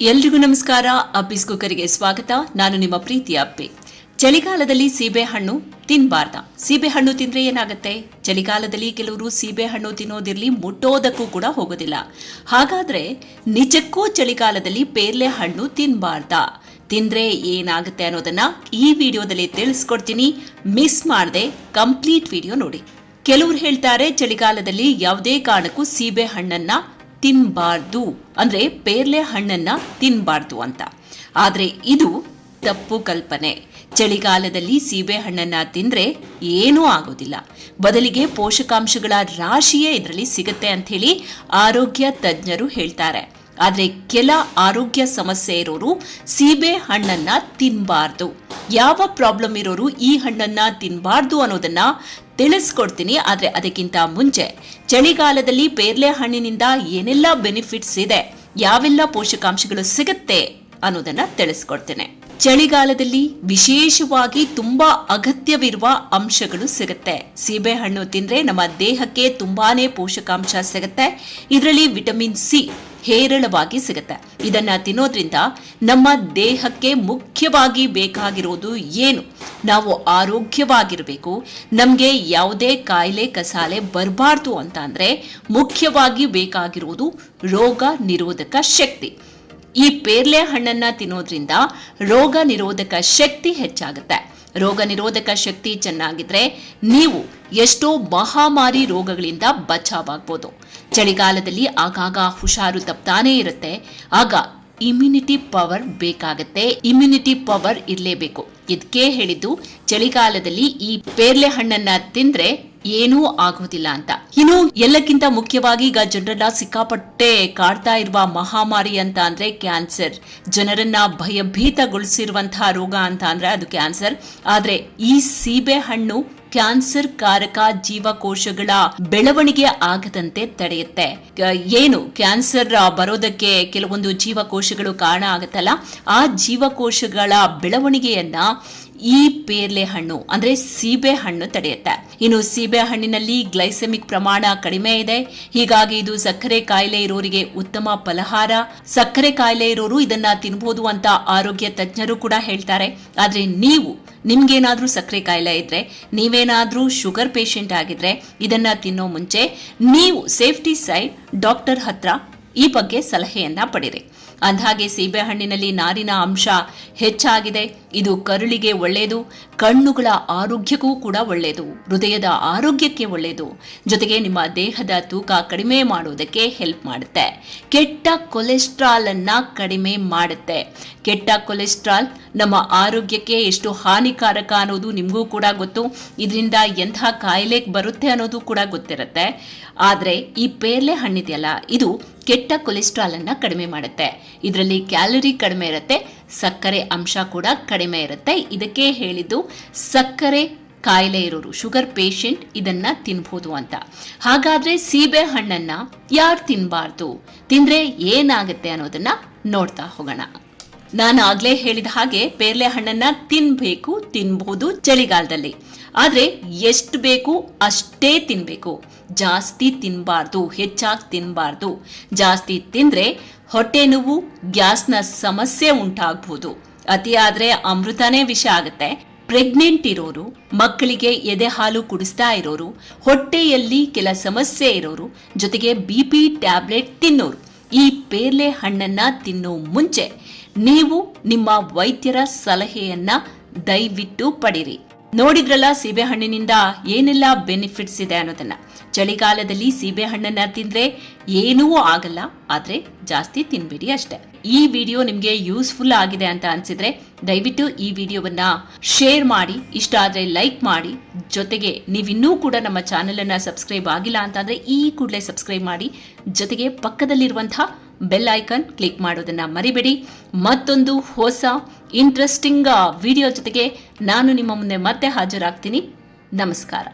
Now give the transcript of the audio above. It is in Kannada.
ಎಲ್ರಿಗೂ ನಮಸ್ಕಾರ. ಅಪ್ಪಿಸ್ ಕುಕ್ಕರಿಗೆ ಸ್ವಾಗತ. ನಾನು ನಿಮ್ಮ ಪ್ರೀತಿಯ ಅಪ್ಪಿ. ಚಳಿಗಾಲದಲ್ಲಿ ಸೀಬೆಹಣ್ಣು ತಿನ್ಬಾರ್ದ. ಸೀಬೆಹಣ್ಣು ತಿಂದ್ರೆ ಏನಾಗುತ್ತೆ? ಚಳಿಗಾಲದಲ್ಲಿ ಕೆಲವರು ಸೀಬೆಹಣ್ಣು ತಿನ್ನೋದಿರ್ಲಿ ಮುಟ್ಟೋದಕ್ಕೂ ಕೂಡ ಹೋಗೋದಿಲ್ಲ. ಹಾಗಾದ್ರೆ ನಿಜಕ್ಕೂ ಚಳಿಗಾಲದಲ್ಲಿ ಪೇರ್ಲೆ ಹಣ್ಣು ತಿನ್ಬಾರ್ದ. ತಿಂದ್ರೆ ಏನಾಗುತ್ತೆ ಅನ್ನೋದನ್ನ ಈ ವಿಡಿಯೋದಲ್ಲಿ ತಿಳಿಸ್ಕೊಡ್ತೀನಿ. ಮಿಸ್ ಮಾಡದೆ ಕಂಪ್ಲೀಟ್ ವಿಡಿಯೋ ನೋಡಿ. ಕೆಲವರು ಹೇಳ್ತಾರೆ, ಚಳಿಗಾಲದಲ್ಲಿ ಯಾವುದೇ ಕಾರಣಕ್ಕೂ ಸೀಬೆ ಹಣ್ಣನ್ನ ತಿನ್ಬಾರ್ದು. ಅಂದ್ರೆ ಪೇರ್ಲೆ ಹಣ್ಣನ್ನ ತಿನ್ಬಾರ್ದು ಅಂತ. ಆದ್ರೆ ಇದು ತಪ್ಪು ಕಲ್ಪನೆ. ಚಳಿಗಾಲದಲ್ಲಿ ಸೀಬೆ ಹಣ್ಣನ್ನ ತಿಂದ್ರೆ ಏನೂ ಆಗೋದಿಲ್ಲ. ಬದಲಿಗೆ ಪೋಷಕಾಂಶಗಳ ರಾಶಿಯೇ ಇದರಲ್ಲಿ ಸಿಗುತ್ತೆ ಅಂತ ಹೇಳಿ ಆರೋಗ್ಯ ತಜ್ಞರು ಹೇಳ್ತಾರೆ. ಆದ್ರೆ ಕೆಲ ಆರೋಗ್ಯ ಸಮಸ್ಯೆ ಇರೋರು ಸೀಬೆ ಹಣ್ಣನ್ನ ತಿನ್ಬಾರ್ದು. ಯಾವ ಪ್ರಾಬ್ಲಮ್ ಇರೋರು ಈ ಹಣ್ಣನ್ನ ತಿನ್ಬಾರ್ದು ಅನ್ನೋದನ್ನ ತಿಳಿಸ್ಕೊಡ್ತೀನಿ, ಆದ್ರೆ ಅದಕ್ಕಿಂತ ಮುಂಚೆ ಚಳಿಗಾಲದಲ್ಲಿ ಪೇರ್ಲೆ ಹಣ್ಣಿನಿಂದ ಏನೆಲ್ಲ ಬೆನಿಫಿಟ್ಸ್ ಇದೆ, ಯಾವೆಲ್ಲ ಪೋಷಕಾಂಶಗಳು ಸಿಗುತ್ತೆ ಅನ್ನೋದನ್ನ ತಿಳಿಸ್ಕೊಡ್ತೇನೆ. ಚಳಿಗಾಲದಲ್ಲಿ ವಿಶೇಷವಾಗಿ ತುಂಬಾ ಅಗತ್ಯವಿರುವ ಅಂಶಗಳು ಸಿಗುತ್ತೆ. ಸೀಬೆಹಣ್ಣು ತಿಂದ್ರೆ ನಮ್ಮ ದೇಹಕ್ಕೆ ತುಂಬಾನೇ ಪೋಷಕಾಂಶ ಸಿಗುತ್ತೆ. ಇದರಲ್ಲಿ ವಿಟಮಿನ್ ಸಿ ಹೇರಳವಾಗಿ ಸಿಗುತ್ತೆ. ಇದನ್ನ ತಿನ್ನೋದ್ರಿಂದ ನಮ್ಮ ದೇಹಕ್ಕೆ ಮುಖ್ಯವಾಗಿ ಬೇಕಾಗಿರೋದು ಏನು? ನಾವು ಆರೋಗ್ಯವಾಗಿರಬೇಕು. ನಮಗೆ ಯಾವುದೇ ಕಾಯಿಲೆ, ಕಸಾಲೆ ಬರಬಾರ್ದು ಅಂತ ಅಂದ್ರೆ ಮುಖ್ಯವಾಗಿ ಬೇಕಾಗಿರೋದು ರೋಗ ನಿರೋಧಕ ಶಕ್ತಿ. ಈ ಪೇರ್ಲೆ ಹಣ್ಣನ್ನ ತಿನ್ನೋದ್ರಿಂದ ರೋಗ ನಿರೋಧಕ ಶಕ್ತಿ ಹೆಚ್ಚಾಗುತ್ತೆ. ರೋಗ ನಿರೋಧಕ ಶಕ್ತಿ ಚೆನ್ನಾಗಿದ್ರೆ ನೀವು ಎಷ್ಟೋ ಮಹಾಮಾರಿ ರೋಗಗಳಿಂದ ಬಚಾವಾಗ್ಬೋದು. ಚಳಿಗಾಲದಲ್ಲಿ ಆಗಾಗ ಹುಷಾರು ತಪ್ತಾನೇ ಇರುತ್ತೆ. ಆಗ ಇಮ್ಯುನಿಟಿ ಪವರ್ ಬೇಕಾಗತ್ತೆ. ಇಮ್ಯುನಿಟಿ ಪವರ್ ಇರಲೇಬೇಕು. ಇದಕ್ಕೆ ಹೇಳಿದ್ದು, ಚಳಿಗಾಲದಲ್ಲಿ ಈ ಪೇರ್ಲೆ ಹಣ್ಣನ್ನ ತಿಂದ್ರೆ ಏನೂ ಆಗೋದಿಲ್ಲ ಅಂತ. ಇನ್ನು ಎಲ್ಲಕ್ಕಿಂತ ಮುಖ್ಯವಾಗಿ ಈಗ ಜನರನ್ನ ಸಿಕ್ಕಾಪಟ್ಟೆ ಕಾಡ್ತಾ ಇರುವ ಮಹಾಮಾರಿ ಅಂತ ಅಂದ್ರೆ ಕ್ಯಾನ್ಸರ್. ಜನರನ್ನ ಭಯಭೀತಗೊಳಿಸಿರುವಂತಹ ರೋಗ ಅಂತ ಅಂದ್ರೆ ಅದು ಕ್ಯಾನ್ಸರ್. ಆದ್ರೆ ಈ ಸೀಬೆ ಹಣ್ಣು ಕ್ಯಾನ್ಸರ್ ಕಾರಕ ಜೀವಕೋಶಗಳ ಬೆಳವಣಿಗೆ ಆಗದಂತೆ ತಡೆಯುತ್ತೆ. ಏನು ಕ್ಯಾನ್ಸರ್ ಬರೋದಕ್ಕೆ ಕೆಲವೊಂದು ಜೀವಕೋಶಗಳು ಕಾರಣ ಆಗುತ್ತಲ್ಲ? ಆ ಜೀವಕೋಶಗಳ ಬೆಳವಣಿಗೆಯನ್ನ ಈ ಪೇರ್ಲೆ ಹಣ್ಣು, ಅಂದ್ರೆ ಸೀಬೆ ಹಣ್ಣು ತಡೆಯುತ್ತೆ. ಇನ್ನು ಸೀಬೆ ಹಣ್ಣಿನಲ್ಲಿ ಗ್ಲೈಸೆಮಿಕ್ ಪ್ರಮಾಣ ಕಡಿಮೆ ಇದೆ. ಹೀಗಾಗಿ ಇದು ಸಕ್ಕರೆ ಕಾಯಿಲೆ ಇರೋರಿಗೆ ಉತ್ತಮ ಫಲಹಾರ. ಸಕ್ಕರೆ ಕಾಯಿಲೆ ಇರೋರು ಇದನ್ನ ತಿನ್ಬಹುದು ಅಂತ ಆರೋಗ್ಯ ತಜ್ಞರು ಕೂಡ ಹೇಳ್ತಾರೆ. ಆದ್ರೆ ನೀವು, ನಿಮ್ಗೇನಾದ್ರೂ ಸಕ್ಕರೆ ಕಾಯಿಲೆ ಇದ್ರೆ, ನೀವೇನಾದ್ರೂ ಶುಗರ್ ಪೇಷಂಟ್ ಆಗಿದ್ರೆ ಇದನ್ನ ತಿನ್ನೋ ಮುಂಚೆ ನೀವು ಸೇಫ್ಟಿ ಸೈಡ್ ಡಾಕ್ಟರ್ ಹತ್ರ ಈ ಬಗ್ಗೆ ಸಲಹೆಯನ್ನ ಪಡಿರಿ ಅಂದ್ಹಾಗೆ ಸೀಬೆಹಣ್ಣಿನಲ್ಲಿ ನಾರಿನ ಅಂಶ ಹೆಚ್ಚಾಗಿದೆ. ಇದು ಕರುಳಿಗೆ ಒಳ್ಳೆಯದು, ಕಣ್ಣುಗಳ ಆರೋಗ್ಯಕ್ಕೂ ಕೂಡ ಒಳ್ಳೆಯದು, ಹೃದಯದ ಆರೋಗ್ಯಕ್ಕೆ ಒಳ್ಳೆಯದು. ಜೊತೆಗೆ ನಿಮ್ಮ ದೇಹದ ತೂಕ ಕಡಿಮೆ ಮಾಡೋದಕ್ಕೆ ಹೆಲ್ಪ್ ಮಾಡುತ್ತೆ. ಕೆಟ್ಟ ಕೊಲೆಸ್ಟ್ರಾಲ್ ಅನ್ನ ಕಡಿಮೆ ಮಾಡುತ್ತೆ. ಕೆಟ್ಟ ಕೊಲೆಸ್ಟ್ರಾಲ್ ನಮ್ಮ ಆರೋಗ್ಯಕ್ಕೆ ಎಷ್ಟು ಹಾನಿಕಾರಕ ಅನ್ನೋದು ನಿಮಗೂ ಕೂಡ ಗೊತ್ತು. ಇದರಿಂದ ಎಂಥ ಕಾಯಿಲೆಗೆ ಬರುತ್ತೆ ಅನ್ನೋದು ಕೂಡ ಗೊತ್ತಿರುತ್ತೆ. ಆದರೆ ಈ ಪೇರ್ಲೆ ಹಣ್ಣಿದೆಯಲ್ಲ, ಇದು ಕೆಟ್ಟ ಕೊಲೆಸ್ಟ್ರಾಲ್ ಅನ್ನ ಕಡಿಮೆ ಮಾಡುತ್ತೆ. ಇದರಲ್ಲಿ ಕ್ಯಾಲರಿ ಕಡಿಮೆ ಇರುತ್ತೆ, ಸಕ್ಕರೆ ಅಂಶ ಕೂಡ ಕಡಿಮೆ ಇರುತ್ತೆ. ಇದಕ್ಕೆ ಹೇಳಿದ್ದು, ಸಕ್ಕರೆ ಕಾಯಿಲೆ ಇರೋರು, ಶುಗರ್ ಪೇಷಂಟ್ ಇದನ್ನ ತಿನ್ಬೋದು ಅಂತ. ಹಾಗಾದ್ರೆ ಸೀಬೆ ಹಣ್ಣನ್ನ ಯಾರು ತಿನ್ಬಾರ್ದು? ತಿಂದ್ರೆ ಏನಾಗುತ್ತೆ ಅನ್ನೋದನ್ನ ನೋಡ್ತಾ ಹೋಗೋಣ. ನಾನು ಆಗ್ಲೇ ಹೇಳಿದ ಹಾಗೆ, ಪೇರ್ಲೆ ಹಣ್ಣನ್ನ ತಿನ್ಬೇಕು ತಿನ್ಬಹುದು ಚಳಿಗಾಲದಲ್ಲಿ. ಆದ್ರೆ ಎಷ್ಟು ಬೇಕು ಅಷ್ಟೇ ತಿನ್ಬೇಕು. ಜಾಸ್ತಿ ತಿನ್ಬಾರ್ದು, ಹೆಚ್ಚಾಗಿ ತಿನ್ಬಾರ್ದು. ಜಾಸ್ತಿ ತಿಂದ್ರೆ ಹೊಟ್ಟೆ ನೋವು, ಗ್ಯಾಸ್ನ ಸಮಸ್ಯೆ ಉಂಟಾಗ್ಬೋದು. ಅತಿಯಾದ್ರೆ ಅಮೃತನೇ ವಿಷ ಆಗುತ್ತೆ. ಪ್ರೆಗ್ನೆಂಟ್ ಇರೋರು, ಮಕ್ಕಳಿಗೆ ಎದೆ ಹಾಲು ಕುಡಿಸ್ತಾ ಇರೋರು, ಹೊಟ್ಟೆಯಲ್ಲಿ ಕೆಲ ಸಮಸ್ಯೆ ಇರೋರು, ಜೊತೆಗೆ ಬಿ ಪಿ ಟ್ಯಾಬ್ಲೆಟ್ ತಿನ್ನೋರು. ಈ ಪೇರ್ಲೆ ಹಣ್ಣನ್ನ ತಿನ್ನೋ ಮುಂಚೆ ನೀವು ನಿಮ್ಮ ವೈದ್ಯರ ಸಲಹೆಯನ್ನ ದಯವಿಟ್ಟು ಪಡಿರಿ. ನೋಡಿದ್ರಲ್ಲ ಸೀಬೆಹಣ್ಣಿನಿಂದ ಏನೆಲ್ಲ ಬೆನಿಫಿಟ್ಸ್ ಇದೆ ಅನ್ನೋದನ್ನ. ಚಳಿಗಾಲದಲ್ಲಿ ಸೀಬೆಹಣ್ಣನ್ನ ತಿಂದ್ರೆ ಏನೂ ಆಗಲ್ಲ, ಆದ್ರೆ ಜಾಸ್ತಿ ತಿನ್ಬೇಡಿ ಅಷ್ಟೇ. ಈ ವಿಡಿಯೋ ನಿಮ್ಗೆ ಯೂಸ್ಫುಲ್ ಆಗಿದೆ ಅಂತ ಅನ್ಸಿದ್ರೆ ದಯವಿಟ್ಟು ಈ ವಿಡಿಯೋವನ್ನ ಶೇರ್ ಮಾಡಿ, ಇಷ್ಟ ಆದ್ರೆ ಲೈಕ್ ಮಾಡಿ. ಜೊತೆಗೆ ನೀವಿನ್ನೂ ಕೂಡ ನಮ್ಮ ಚಾನೆಲ್ ಅನ್ನ ಸಬ್ಸ್ಕ್ರೈಬ್ ಆಗಿಲ್ಲ ಅಂತಂದ್ರೆ ಈ ಕೂಡಲೇ ಸಬ್ಸ್ಕ್ರೈಬ್ ಮಾಡಿ. ಜೊತೆಗೆ ಪಕ್ಕದಲ್ಲಿರುವಂತಹ ಬೆಲ್ ಐಕನ್ ಕ್ಲಿಕ್ ಮಾಡೋದನ್ನ ಮರಿಬೇಡಿ. ಮತ್ತೊಂದು ಹೊಸ ಇಂಟ್ರೆಸ್ಟಿಂಗ್ ವಿಡಿಯೋ ಜೊತೆಗೆ ನಾನು ನಿಮ್ಮ ಮುಂದೆ ಮತ್ತೆ ಹಾಜರಾಗ್ತೀನಿ. ನಮಸ್ಕಾರ.